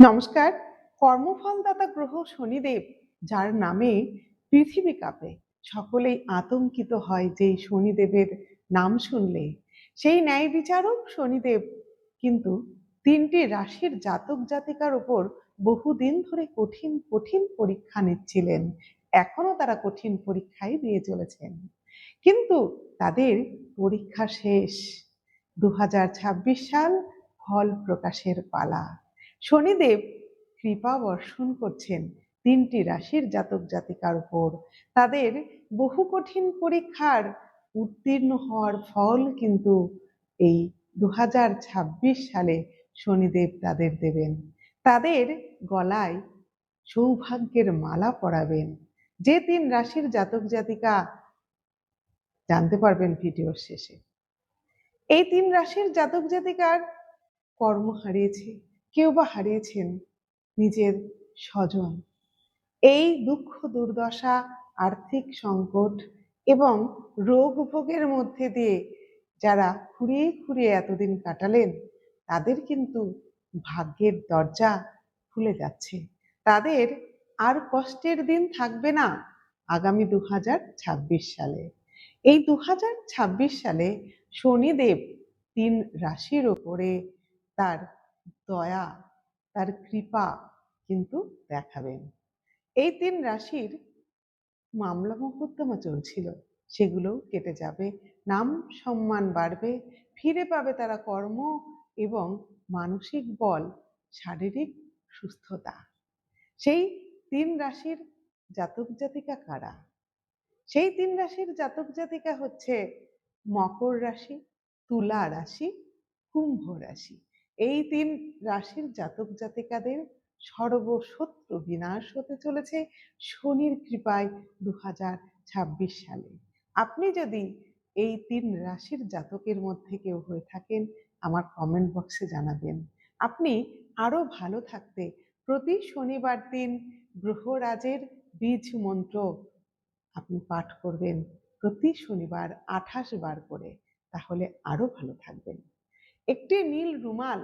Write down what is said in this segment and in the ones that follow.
নমস্কার, কর্মফলদাতা গ্রহ শনিদেব, যার নামে পৃথিবী কাঁপে। সকলেই আতঙ্কিত হয় যেই শনিদেবের নাম শুনলে। সেই ন্যায় বিচারক শনিদেব কিন্তু তিনটি রাশির জাতক জাতিকার উপর বহুদিন ধরে কঠিন কঠিন পরীক্ষা নিচ্ছিলেন। এখনও তারা কঠিন পরীক্ষাই দিয়ে চলেছেন। কিন্তু তাদের পরীক্ষা শেষ। দু হাজার ছাব্বিশ সাল ফল প্রকাশের পালা। শনিদেব কৃপা বর্ষণ করছেন তিনটি রাশির জাতক জাতিকার উপর। তাদের বহু কঠিন পরীক্ষার উত্তীর্ণ হওয়ার ফল কিন্তু এই দুহাজার ছাব্বিশ সালে শনিদেব তাদের দেবেন। তাদের গলায় সৌভাগ্যের মালা পরাবেন। যে তিন রাশির জাতক জাতিকা জানতে পারবেন ভিডিওর শেষে। এই তিন রাশির জাতক জাতিকার কর্ম হারিয়েছে। কেউ বা হারিয়েছেন নিজের স্বজন। এই দুঃখ দুর্দশা, আর্থিক সংকট এবং রোগ ভোগের মধ্যে দিয়ে যারা খুঁড়িয়ে খুঁড়িয়ে এতদিন কাটালেন, তাদের কিন্তু ভাগ্যের দরজা খুলে যাচ্ছে। তাদের আর কষ্টের দিন থাকবে না আগামী দু হাজার ছাব্বিশ সালে। এই দু হাজার ছাব্বিশ সালে শনিদেব তিন রাশির ওপরে তার দয়া তার কৃপা কিন্তু দেখাবেন। এই তিন রাশির মামলা মোকদ্দমা চলছিল সেগুলোও কেটে যাবে, নাম সম্মান বাড়বে, ফিরে পাবে তারা কর্ম এবং মানসিক বল, শারীরিক সুস্থতা। সেই তিন রাশির জাতক জাতিকা কারা? সেই তিন রাশির জাতক জাতিকা হচ্ছে মকর রাশি, তুলা রাশি, কুম্ভ রাশি। এই তিন রাশির জাতক জাতিকাদের সর্বশত্রু বিনাশ হতে চলেছে শনির কৃপায় দু ছাব্বিশ সালে। আপনি যদি এই তিন রাশির জাতকের মধ্যে কেউ হয়ে থাকেন, আমার কমেন্ট বক্সে জানাবেন। আপনি আরও ভালো থাকতে প্রতি শনিবার দিন গ্রহরাজের বীজ মন্ত্র আপনি পাঠ করবেন প্রতি শনিবার আঠাশ বার করে। তাহলে আরও ভালো থাকবেন। একটি নীল রুমাল,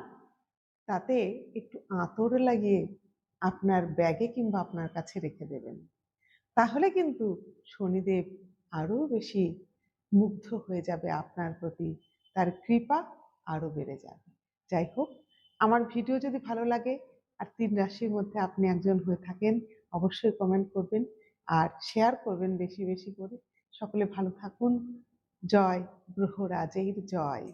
তাতে একটু আঁতর লাগিয়ে আপনার ব্যাগে কিংবা আপনার কাছে রেখে দেবেন। তাহলে কিন্তু শনিদেব আরও বেশি মুগ্ধ হয়ে যাবে আপনার প্রতি, তার কৃপা আরও বেড়ে যাবে। যাই হোক, আমার ভিডিও যদি ভালো লাগে আর তিন রাশির মধ্যে আপনি একজন হয়ে থাকেন, অবশ্যই কমেন্ট করবেন আর শেয়ার করবেন বেশি বেশি করে। সকলে ভালো থাকুন। জয় গ্রহরাজের জয়।